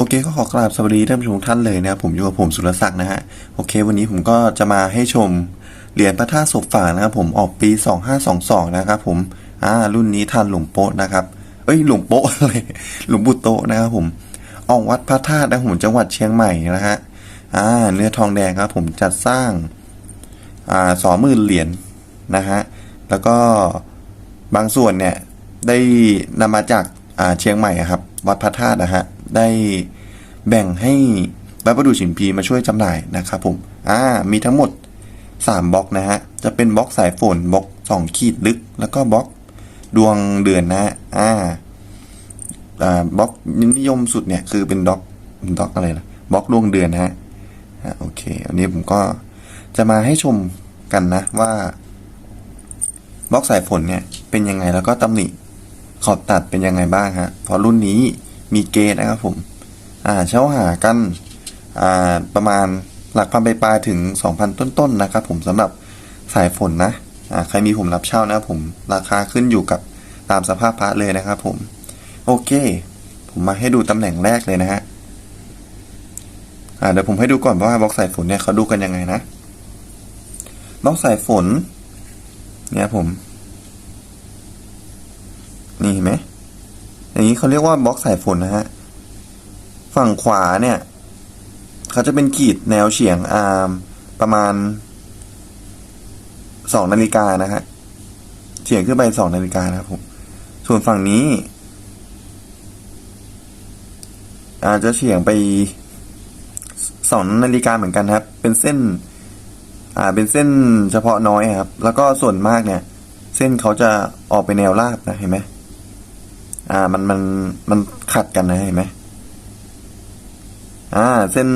โอเคก็ขอกราบสวัสดีท่านผู้ชมท่านเลยนะครับผมอยู่กับผมสุรศักดิ์นะฮะโอเค วันนี้ผมก็จะมาให้ชมเหรียญพระธาตุศพฝางนะครับผมออกปี 2522 นะครับผมอ่ารุ่นนี้ทันหลวงโป๊ะนะครับเอ้ยหลวงโป๊ะอะไรหลวงปู่โตนะครับผมออกวัดพระธาตุนะผมจังหวัดเชียงใหม่นะฮะอ่าเนื้อทองแดงครับผมจัดสร้างอ่าสองหมื่นเหรียญนะฮะแล้วก็บางส่วนเนี่ยได้นำมาจากอ่าเชียงใหม่ครับวัดพระธาตุนะฮะ ได้แบ่งให้วัดประดูชิมพีมาช่วยจำหน่ายนะครับผมอ่ามีทั้งหมด 3บล็อกนะฮะจะเป็นบล็อกสายฝนบล็อก 2 ขีดลึก แล้วก็บล็อกดวงเดือนนะฮะอ่าอ่าบล็อกนิยมสุดเนี่ยคือเป็นบล็อกบล็อกอะไรนะบล็อกดวงเดือนนะฮะโอเค อันนี้ผมก็จะมาให้ชมกันนะว่าบล็อกสายฝนเนี่ยเป็นยังไงแล้วก็ตำหนิขอบตัดเป็นยังไงบ้างฮะพราะรุ่นนี้ มีเกณฑ์นะครับผมอ่าเช่าหากันอ่าประมาณหลักพันไปปลายถึง 2,000 ต้นๆนะครับผมสำหรับสายฝนนะอ่าใครมีผมรับเช่านะครับผมราคาขึ้นอยู่กับตามสภาพพระเลยนะครับผม โอเค ผมมาให้ดูตำแหน่งแรกเลยนะฮะอ่าเดี๋ยวผมให้ดูก่อนว่าบล็อกสายฝนเนี่ยเขาดูกันยังไงนะบล็อกสายฝน เนี่ยผม นี่เห็นไหม อย่างนี้เขาเรียกว่าบล็อกสายฝนนะฮะ ฝั่งขวาเนี่ยเขาจะเป็นขีดแนวเฉียงอาร์มประมาณสองนาฬิกานะฮะเฉียงขึ้นไปสองนาฬิกานะครับผม ส่วนฝั่งนี้ อาจจะเฉียงไปสองนาฬิกาเหมือนกันครับ เป็นเส้น อ่า เป็นเส้นเฉพาะน้อยครับ แล้วก็ส่วนมากเนี่ย เส้นเขาจะออกไปแนวราบนะเห็นไหม อ่า มันมันมันขัดกันนะเห็นไหมอ่า เส้น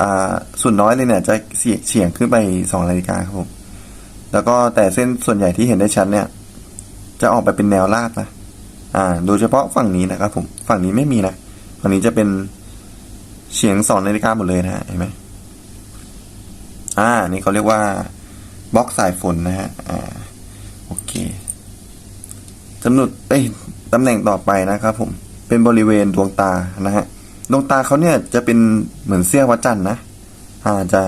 อ่าส่วนน้อยเลยเนี่ย จะเฉียงเฉียงขึ้นไปสองนาฬิกาครับผมแล้วก็แต่เส้นส่วนใหญ่ที่เห็นได้ชัดเนี่ย จะออกไปเป็นแนวราบนะอ่า โดยเฉพาะฝั่งนี้นะครับผมฝั่งนี้ไม่มีนะฝั่งนี้จะเป็นเฉียงสองนาฬิกาหมดเลยนะฮะเห็นไหมอ่า นี่เขาเรียกว่าบล็อกสายฝนนะฮะ อ่า โอเคจำนวนเอ้ย ตำแหน่งต่อไปนะครับผมเป็นบริเวณดวงตานะฮะดวงตาเขาเนี่ยจะเป็นเหมือนเสี้ยววัดจันทร์นะอาจจะ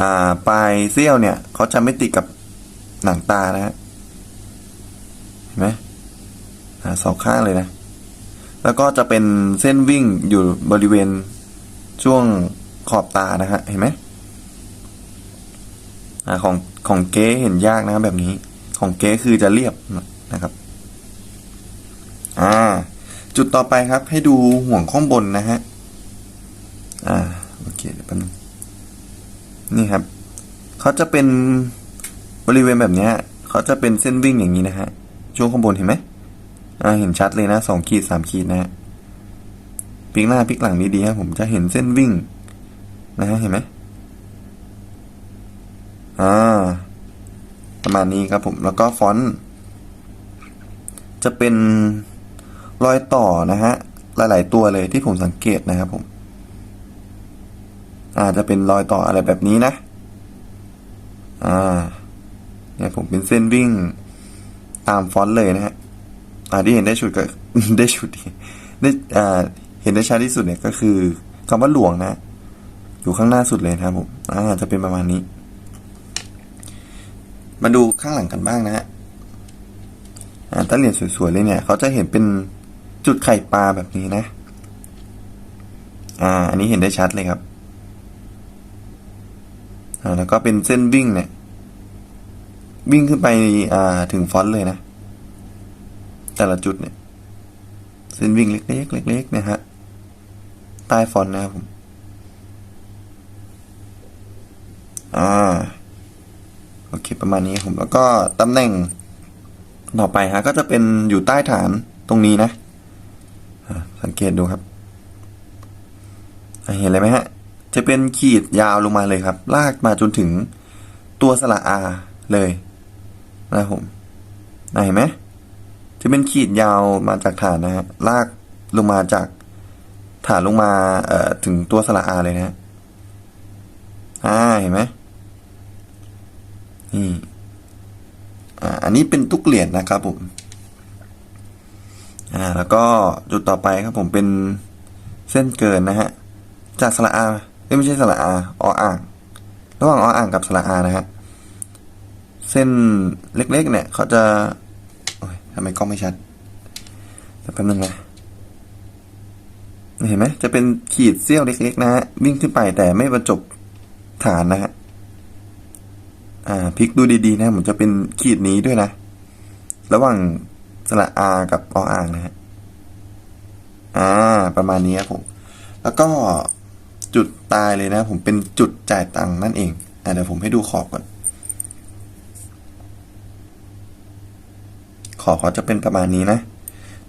อ่าปลายเสี้ยวเนี่ยเขาจะไม่ติดกับหนังตานะฮะเห็นไหมอ่าสองข้างเลยนะ แล้วก็จะเป็นเส้นวิ่งอยู่บริเวณช่วงขอบตานะฮะเห็นไหมอ่าของของเก๊เห็นยากนะครับแบบนี้ ของเก๊คือจะเรียบ นะครับอ่าจุดต่อไปครับ ให้ดูห่วงข้างบนนะฮะอ่าโอเคเดี๋ยวแป๊บนึงนี่ครับเขาจะเป็นบริเวณแบบเนี้ยเขาจะเป็นเส้นวิ่งอย่างนี้นะฮะช่วงข้างบนเห็นไหมอ่าเห็นชัดเลยนะสองขีดสามขีดนะฮะพลิกหน้าพลิกหลังดีๆครับผมจะเห็นเส้นวิ่ง นะฮะเห็นไหมอ่าประมาณนี้ครับผมแล้วก็ฟอนต์ จะเป็นรอยต่อนะฮะหลาย ๆ ตัวเลยที่ผมสังเกตนะครับผม อาจจะเป็นรอยต่ออะไรแบบนี้นะ อ่า เนี่ยผมเป็นเส้นวิ่งตามฟอนต์เลยนะฮะอ่าที่เห็นได้ชุดก็ได้ชุดได้อ่าเห็นได้ชัดที่สุดเนี่ยก็คือคำว่าหลวงนะ อยู่ข้างหน้าสุดเลยนะครับผมอ่าจะเป็นประมาณนี้ มาดูข้างหลังกันบ้างนะฮะ อ่าถ้าเหรียญสวยๆเลยเนี่ยเขาจะเห็นเป็นจุดไข่ปลาแบบนี้นะ อ่า อันนี้เห็นได้ชัดเลยครับ อ่า แล้วก็เป็นเส้นวิ่งเนี่ย วิ่งขึ้นไปอ่าถึงฟอนต์เลยนะ แต่ละจุดเนี่ย เส้นวิ่งเล็กๆเล็กๆนะฮะ ใต้ฟอนต์นะครับผม อ่า โอเคประมาณนี้ผมแล้วก็ตำแหน่ง ต่อไปฮะก็จะเป็นอยู่ใต้ฐานตรงนี้นะสังเกตดูครับเห็นเลยไหมฮะ จะเป็นขีดยาวลงมาเลยครับ ลากมาจนถึงตัวสระอาเลยนะครับผมเห็นไหมจะเป็นขีดยาวมาจากฐานนะฮะลากลงมาจากฐานลงมาเอ่อถึงตัวสระอาเลยนะฮะอ่าเห็นไหมนี่ อันนี้เป็นทุกเหรียญนะครับผมอ่าแล้วก็จุดต่อไปครับผมเป็นเส้นเกินนะฮะจากสระอาไม่ใช่สระอาออ่าง ระหว่างออ่างกับสระอานะฮะเส้นเล็กๆ เนี่ยเขาจะโอ้ยทำไมกล้องไม่ชัดแป๊บนึงนะเห็นไหมจะเป็นขีดเสี้ยวเล็กๆ นะฮะวิ่งขึ้นไปแต่ไม่บรรจบฐานนะฮะ อ่าพลิกดูดีๆนะผมจะเป็นขีดนี้ด้วยนะ ระหว่างสระอากับออ่างนะฮะอ่า ประมาณนี้ครับผม แล้วก็จุดตายเลยนะ ผมเป็นจุดจ่ายตังค์นั่นเองอ่าเดี๋ยวผมให้ดูขอบก่อน ขอบเขาจะเป็นประมาณนี้นะ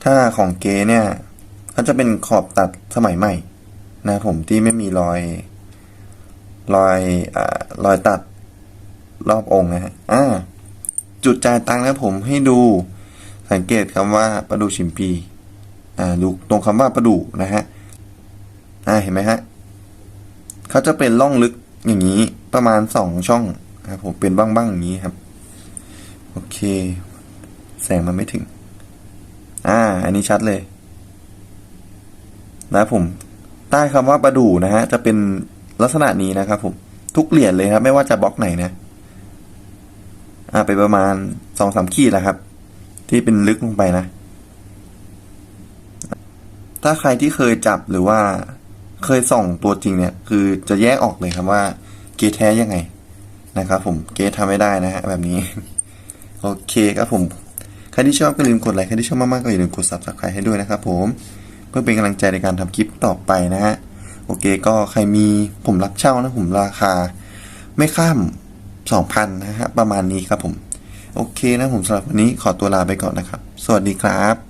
ถ้าของเกเนี่ยเขาจะเป็นขอบตัดสมัยใหม่ นะผมที่ไม่มีรอย รอยอ่ารอยตัด รอบองค์นะฮะอ่าจุดจ่ายตังค์นะผมให้ดูสังเกตคำว่าประดูชิมพีอ่าดูตรงคำว่าประดูนะฮะอ่าเห็นไหมฮะเขาจะเป็นร่องลึกอย่างนี้ประมาณสองช่องนะครับผมเป็นบ้างๆอย่างนี้ครับ โอเค แสงมันไม่ถึง อ่า อันนี้ชัดเลยนะผมใต้คำว่าประดูนะฮะจะเป็นลักษณะนี้นะครับผมทุกเหรียญเลยครับ ไม่ว่าจะบล็อกไหนนะ อ่าไปประมาณสองสามขีดนะครับ ที่เป็นลึกลงไปนะ ถ้าใครที่เคยจับหรือว่าเคยส่องตัวจริงเนี่ย คือจะแยกออกเลยครับว่า เกทแท้ยังไงนะครับ ผมเกททำไม่ได้นะฮะแบบนี้ โอเคครับผมใครที่ชอบก็อย่าลืมกดไลค์ใครที่ชอบมากๆก็อย่าลืมกด subscribe ให้ด้วยนะครับผมเพื่อเป็นกำลังใจในการทำคลิปต่อไปนะฮะโอเคก็ใครมีผมรับเช่านะผมราคา ไม่ข้าม สองพันนะฮะประมาณนี้ครับผม โอเคนะผมสำหรับวันนี้ขอตัวลาไปก่อนนะครับ สวัสดีครับ